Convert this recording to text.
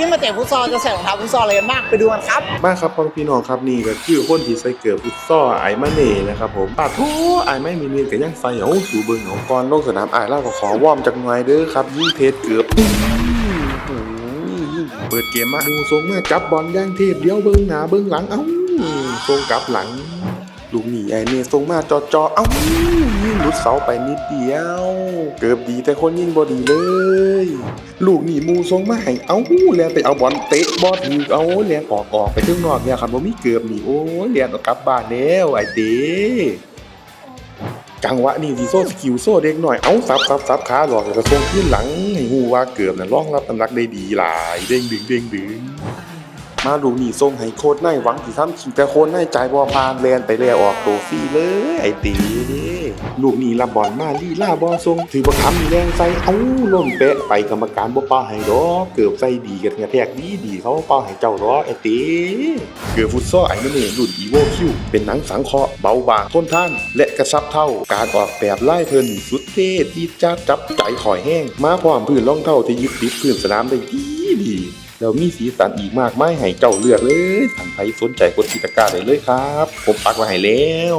ที่มาเตะฟุตซอลจะใส่รองเท้าฟุตซอลอะไรกันบ้างไปดูกันครับ มาครับพ่อพี่น้องครับนี่ก็คือคนที่ใส่เกือบฟุตซอลไอ้มาเน่นะครับผมปาดโถไอ้ไม่มีเนียนกับยังใส่เอาสู่เบิ่งเอาก่อนลงสนามไอ้เล่าก็ขอวอร์มจักหน่อยเด้อครับยิ่งเพชรเกือบโอ้ยเปิดเกมมาดูทรงมาจับบอลย่างเทพเดียวเบิ่งหนาเบิ่งหลังเอ้าทรงกลับหลังลูกหนีไอ้เนี่ยทรงมาจอจอเอ้ายิงหลุดเสาไปนิดเดียว เกือบดีแต่คนยิงบอดีเลย ลูกหนีมูทรงมาให้เอ้าแลนไปเอาบอลเตะบอลถือเอาแลนออกออกไปข้างนอกเนี่ยครับบ่มีเกือบนี่โอ้ยแลนเอกลับบ้านแล้วไอ้เด้จังหวะนี่สีโซ่สกิลโซ่เด็กหน่อยเอาซับซับซับขาหลอกแล้วก็ทรงขึ้นหลังให้ฮู้ว่าเกือบเนี่ยรองรับตำลักได้ดีหลายเด้งดึงเด้งดึง มาดูนี่ทรงให้โคตรในหวังที่ทำคิงแต่โคตรในใจบอพานแลนไปแล้วออกตัวฟรีเลย ไอตีเด้ลูกนี่ลำบอลมาลี่ล่าบอลทรงถือบักคำมีแรงใส่เอ้าล่นเป๊ะไปกรรมการบ่ป้าให้ดอกเกือบใส่ดีกันกระแทกดีดีเขาป้าให้เจ้าดอกไอตีเกือบฟุตซอลไอ้นั่นเองรุ่นอีโวคิวเป็นหนังสังเคราะห์เบาบางทนทาน และกระชับเท่าการออกแบบไล่เพลินสุดเท่ที่จะจับใจข่อยแห้งมาพร้อมพื้นรองเท้าที่ยึดติดพื้นสนามได้ดีดี แล้วมีสีสันอีกมากมายให้เจ้าเลือกเลยสันใครสนใจกดติดตามได้เลยครับ ผมปักไว้ให้แล้ว